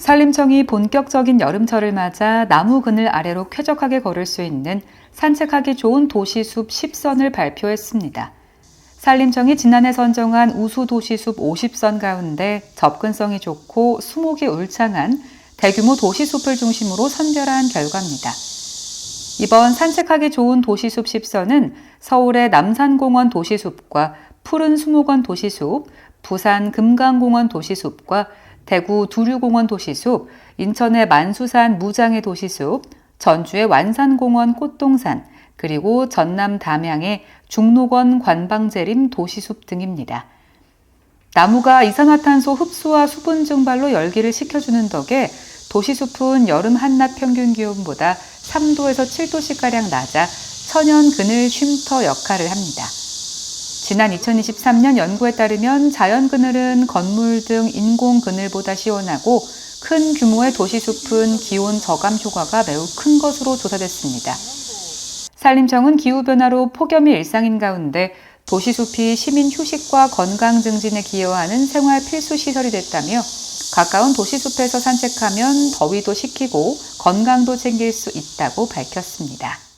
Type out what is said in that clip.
산림청이 본격적인 여름철을 맞아 나무 그늘 아래로 쾌적하게 걸을 수 있는 산책하기 좋은 도시숲 10선을 발표했습니다. 산림청이 지난해 선정한 우수 도시숲 50선 가운데 접근성이 좋고 수목이 울창한 대규모 도시숲을 중심으로 선별한 결과입니다. 이번 산책하기 좋은 도시숲 10선은 서울의 남산공원 도시숲과 푸른 수목원 도시숲, 부산 금강공원 도시숲과 대구 두류공원 도시숲, 인천의 만수산 무장의 도시숲, 전주의 완산공원 꽃동산, 그리고 전남 담양의 중록원 관방재림 도시숲 등입니다. 나무가 이산화탄소 흡수와 수분 증발로 열기를 식혀주는 덕에 도시숲은 여름 한낮 평균 기온보다 3도에서 7도씩가량 낮아 천연 그늘 쉼터 역할을 합니다. 지난 2023년 연구에 따르면 자연 그늘은 건물 등 인공 그늘보다 시원하고 큰 규모의 도시 숲은 기온 저감 효과가 매우 큰 것으로 조사됐습니다. 산림청은 기후변화로 폭염이 일상인 가운데 도시숲이 시민 휴식과 건강 증진에 기여하는 생활 필수 시설이 됐다며 가까운 도시숲에서 산책하면 더위도 식히고 건강도 챙길 수 있다고 밝혔습니다.